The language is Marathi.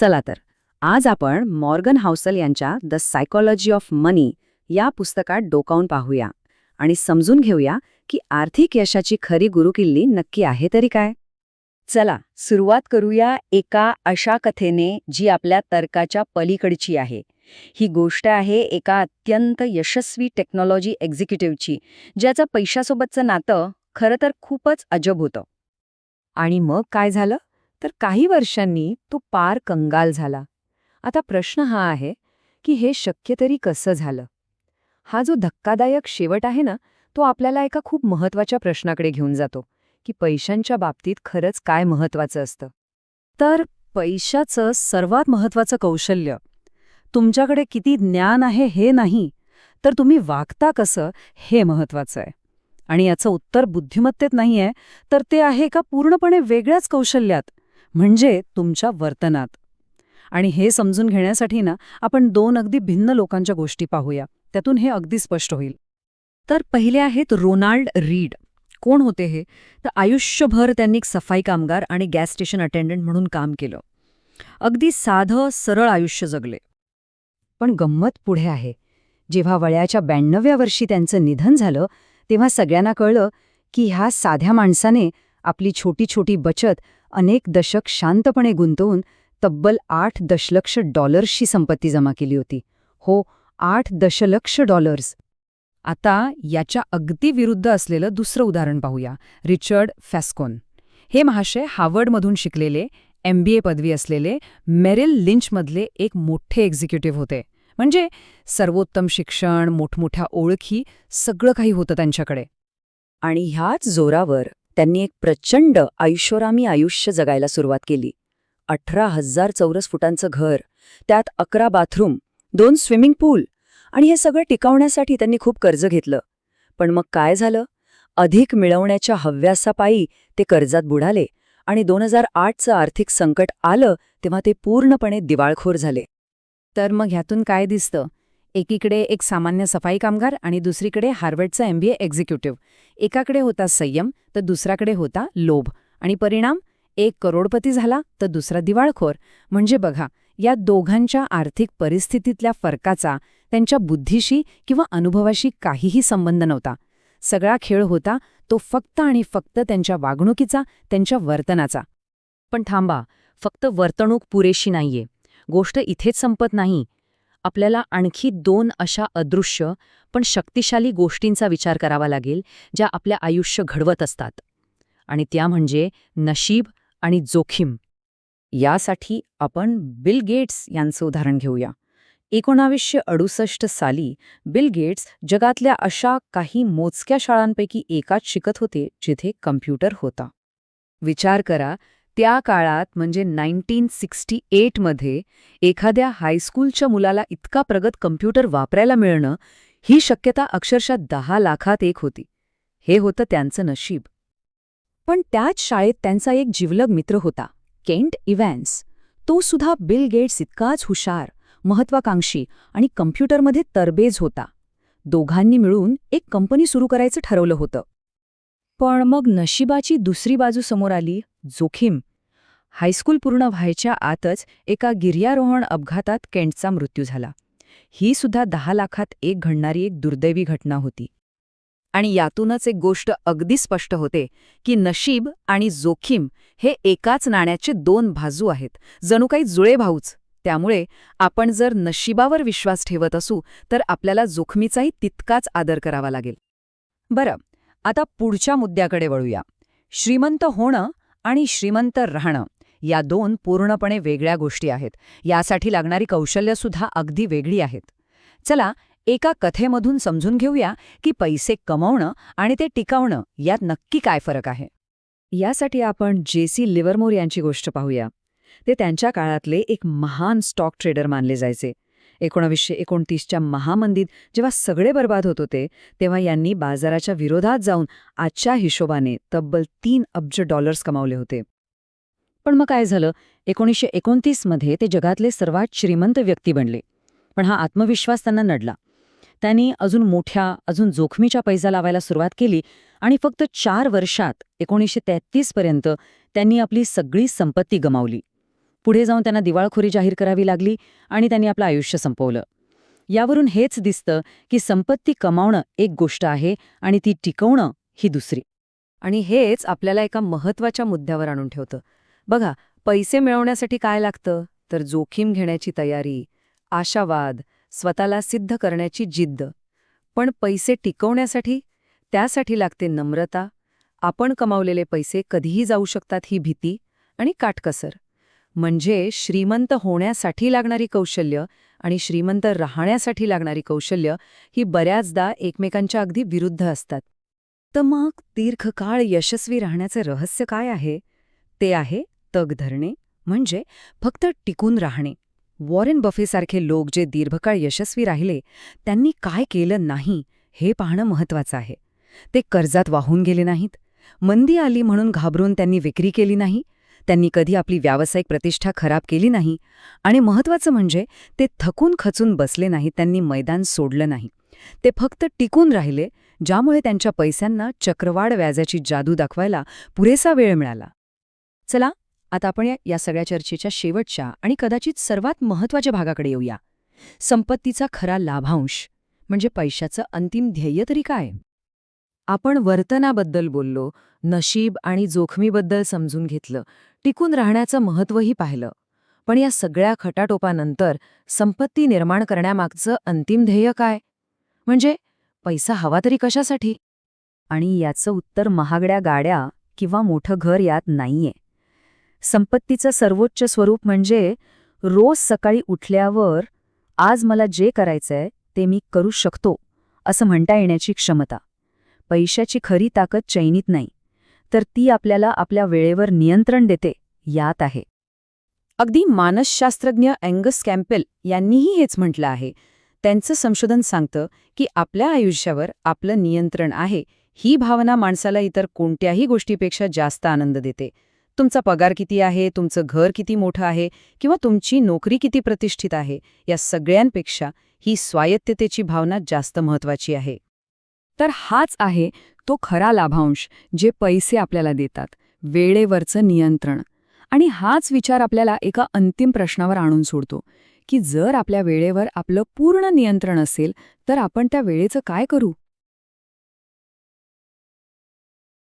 चला तर. आज आपण मॉर्गन हाऊसल यांच्या द सायकॉलॉजी ऑफ मनी या पुस्तकात डोकावून पाहूया. आणि समजून घेऊया की आर्थिक यशाची खरी गुरुकिल्ली नक्की आहे तरी काय. चला सुरुवात करूया एका अशा कथेने जी आपल्या तर्काच्या पलीकडची आहे. ही गोष्ट आहे एका अत्यंत यशस्वी टेक्नॉलॉजी एक्झिक्युटिव्हची ज्याचं पैशासोबतचं नातं खरं तर खूपच अजब होतं. आणि मग काय झालं? तर काही वर्षांनी तो पार कंगाल झाला. आता प्रश्न हा आहे की हे शक्य तरी कसं झालं? हा जो धक्कादायक शेवट आहे ना तो आपल्याला एका खूप महत्त्वाच्या प्रश्नाकडे घेऊन जातो की पैशांच्या बाबतीत खरंच काय महत्वाचं असतं? तर पैशाचं सर्वात महत्वाचं कौशल्य तुमच्याकडे किती ज्ञान आहे हे नाही तर तुम्ही वागता कसं हे महत्वाचं आहे. आणि याचं उत्तर बुद्धिमत्तेत नाहीये तर ते आहे एका पूर्णपणे वेगळ्याच कौशल्यात म्हणजे तुमच्या वर्तनात. आणि हे समजून घेण्यासाठी ना आपण दोन अगदी भिन्न लोकांच्या गोष्टी पाहूया. त्यातून हे अगदी स्पष्ट होईल. तर पहिले आहेत रोनाल्ड रीड. कोण होते हे? तर आयुष्यभर त्यांनी एक सफाई कामगार आणि गॅस स्टेशन अटेंडंट म्हणून काम केलं. अगदी साधं सरळ आयुष्य जगले. पण गंमत पुढे आहे. जेव्हा वयाच्या ब्याण्णव्या वर्षी त्यांचं निधन झालं तेव्हा सगळ्यांना कळलं की ह्या साध्या माणसाने आपली छोटी छोटी बचत अनेक दशक शांतपणे गुंतवून तब्बल आठ दशलक्ष डॉलर्सची संपत्ती जमा केली होती. हो आठ दशलक्ष डॉलर्स. आता याच्या अगदी विरुद्ध असलेलं दुसरं उदाहरण पाहूया. Richard Fascone. हे महाशय हार्वर्डमधून शिकलेले एम बी ए पदवी असलेले मेरिल लिंचमधले एक मोठे एक्झिक्युटिव्ह होते. म्हणजे सर्वोत्तम शिक्षण मोठमोठ्या ओळखी सगळं काही होतं त्यांच्याकडे. आणि ह्याच जोरावर त्यांनी एक प्रचंड आयुष्यरामी आयुष्य जगायला सुरुवात केली. अठरा हजार चौरस फुटांचं घर त्यात अकरा बाथरूम दोन स्विमिंग पूल आणि हे सगळं टिकवण्यासाठी त्यांनी खूप कर्ज घेतलं. पण मग काय झालं? अधिक मिळवण्याच्या हव्यासापायी ते कर्जात बुडाले आणि दोन हजार आठचं आर्थिक संकट आलं तेव्हा ते पूर्णपणे दिवाळखोर झाले. तर मग ह्यातून काय दिसतं? एकीकडे एक सामान्य सफाई कामगार आणि दुसरीकडे हार्वर्डचा एमबीए एक्झिक्युटिव्ह. एकाकडे होता संयम तर दुसऱ्याकडे होता लोभ. आणि परिणाम? एक करोडपती झाला तर दुसरा दिवाळखोर. म्हणजे बघा या दोघांच्या आर्थिक परिस्थितीतल्या फरकाचा त्यांच्या बुद्धीशी किंवा अनुभवाशी काहीही संबंध नव्हता. सगळा खेळ होता तो फक्त आणि फक्त त्यांच्या वागणुकीचा त्यांच्या वर्तनाचा. पण थांबा फक्त वर्तणूक पुरेशी नाहीये. गोष्ट इथेच संपत नाही. आपल्याला आणखी दोन अशा अदृश्य पण शक्तिशाली गोष्टींचा विचार करावा लागेल ज्या आपल्या आयुष्य घडवत असतात. आणि त्या म्हणजे नशीब आणि जोखीम. यासाठी आपण बिल गेट्स यांचं उदाहरण घेऊया. एकोणावीसशे अडुसष्ट साली बिल गेट्स जगातल्या अशा काही मोजक्या शाळांपैकी एकाच शिकत होते जिथे कम्प्युटर होता. विचार करा त्या काळात म्हणजे नाईन्टीन सिक्स्टी एटमध्ये एखाद्या हायस्कूलच्या मुलाला इतका प्रगत कम्प्युटर वापरायला मिळणं ही शक्यता अक्षरशः दहा लाखात एक होती. हे होतं त्यांचं नशीब. पण त्याच शाळेत त्यांचा एक जिवलग मित्र होता केंट इव्हॅन्स. तो सुद्धा बिल गेट्स इतकाच हुशार महत्वाकांक्षी आणि कम्प्युटरमध्ये तरबेज होता. दोघांनी मिळून एक कंपनी सुरू करायचं ठरवलं होतं. पण मग नशिबाची दुसरी बाजू समोर आली जोखीम. हायस्कूल पूर्ण व्हायच्या आतच एका गिर्यारोहण अपघातात केंटचा मृत्यू झाला. ही सुद्धा दहा लाखात एक घडणारी एक दुर्दैवी घटना होती. आणि यातूनच एक गोष्ट अगदी स्पष्ट होते की नशीब आणि जोखीम हे एकाच नाण्याचे दोन बाजू आहेत. जणू काही जुळे भाऊच. त्यामुळे आपण जर नशिबावर विश्वास ठेवत असू तर आपल्याला जोखमीचाही तितकाच आदर करावा लागेल. बरं आता पुढच्या मुद्द्याकडे वळूया. श्रीमंत होणं आणि श्रीमंत राहणं. या दोन पूर्णपणे वेगळ्या गोष्टी आहेत. यासाठी लागणारी कौशल्यसुद्धा अगदी वेगळी आहेत. चला एका कथेमधून समजून घेऊया की पैसे कमवणं आणि ते टिकवणं यात नक्की काय फरक आहे. यासाठी आपण जे सी लिव्हरमोर यांची गोष्ट पाहूया. ते त्यांच्या काळातले एक महान स्टॉक ट्रेडर मानले जायचे. एकोणावीसशे एकोणतीसच्या महामंदीत जेव्हा सगळे बर्बाद होत होते तेव्हा यांनी बाजाराच्या विरोधात जाऊन आजच्या हिशोबाने तब्बल तीन अब्ज डॉलर्स कमावले होते. पण मग काय झालं? एकोणीसशे एकोणतीसमध्ये ते जगातले सर्वात श्रीमंत व्यक्ती बनले. पण हा आत्मविश्वास त्यांना नडला. त्यांनी अजून मोठ्या अजून जोखमीच्या पैसा लावायला सुरुवात केली आणि फक्त चार वर्षात एकोणीसशे तेहतीसपर्यंत त्यांनी आपली सगळी संपत्ती गमावली. पुढे जाऊन त्यांना दिवाळखोरी जाहीर करावी लागली आणि त्यांनी आपलं आयुष्य संपवलं. यावरून हेच दिसतं की संपत्ती कमावणं एक गोष्ट आहे आणि ती टिकवणं ही दुसरी. आणि हेच आपल्याला एका महत्त्वाच्या मुद्द्यावर आणून ठेवतं. बघा पैसे मिळवण्यासाठी काय लागतं? तर जोखीम घेण्याची तयारी आशावाद स्वतःला सिद्ध करण्याची जिद्द. पण पैसे टिकवण्यासाठी? त्यासाठी लागते नम्रता. आपण कमावलेले पैसे कधीही जाऊ शकतात ही भीती आणि काटकसर. म्हणजे श्रीमंत होण्यासाठी लागणारी कौशल्य आणि श्रीमंत राहण्यासाठी लागणारी कौशल्य ही बऱ्याचदा एकमेकांच्या अगदी विरुद्ध असतात. तर मग दीर्घकाळ यशस्वी राहण्याचे रहस्य काय आहे? ते आहे तग धरणे म्हणजे फक्त टिकून राहणे. वॉरेन बफेसारखे लोक जे दीर्घकाळ यशस्वी राहिले त्यांनी काय केलं नाही हे पाहणं महत्वाचं आहे. ते कर्जात वाहून गेले नाहीत. मंदी आली म्हणून घाबरून त्यांनी विक्री केली नाही. त्यांनी कधी आपली व्यावसायिक प्रतिष्ठा खराब केली नाही. आणि महत्वाचं म्हणजे ते थकून खचून बसले नाही त्यांनी मैदान सोडलं नाही. ते फक्त टिकून राहिले ज्यामुळे त्यांच्या पैशांना चक्रवाढ व्याजाची जादू दाखवायला पुरेसा वेळ मिळाला. चला आता आपण या- सगळ्या चर्चेच्या शेवटच्या आणि कदाचित सर्वात महत्त्वाच्या भागाकडे येऊया. संपत्तीचा खरा लाभांश म्हणजे पैशाचं अंतिम ध्येय तरी काय? आपण वर्तनाबद्दल बोललो नशीब आणि जोखमीबद्दल समजून घेतलं टिकून राहण्याचं महत्त्वही पाहिलं. पण या सगळ्या खटाटोपानंतर संपत्ती निर्माण करण्यामागचं अंतिम ध्येय काय? म्हणजे पैसा हवा तरी कशासाठी? आणि याचं उत्तर महागड्या गाड्या किंवा मोठं घर यात नाहीये. संपत्तीचं सर्वोच्च स्वरूप म्हणजे रोज सकाळी उठल्यावर आज मला जे करायचंय ते मी करू शकतो असं म्हणता येण्याची क्षमता. पैशाची खरी ताकद चैनीत नाही तर ती आपल्याला आपल्या वेळेवर नियंत्रण देते यात आहे. अगदी मानसशास्त्रज्ञ अँगस कॅम्पेल यांनीही हेच म्हटलं आहे. त्यांचं संशोधन सांगतं की आपल्या आयुष्यावर आपलं नियंत्रण आहे ही भावना माणसाला इतर कोणत्याही गोष्टीपेक्षा जास्त आनंद देते. तुमचा पगार किती आहे? तुमचं घर किती मोठं आहे? किंवा तुमची नोकरी किती प्रतिष्ठित आहे? या सगळ्यांपेक्षा ही स्वायत्ततेची भावना जास्त महत्वाची आहे. तर हाच आहे तो खरा लाभांश जे पैसे आपल्याला देतात वेळेवरचं नियंत्रण. आणि हाच विचार आपल्याला एका अंतिम प्रश्नावर आणून सोडतो की जर आपल्या वेळेवर आपलं पूर्ण नियंत्रण असेल तर आपण त्या वेळेचं काय करू?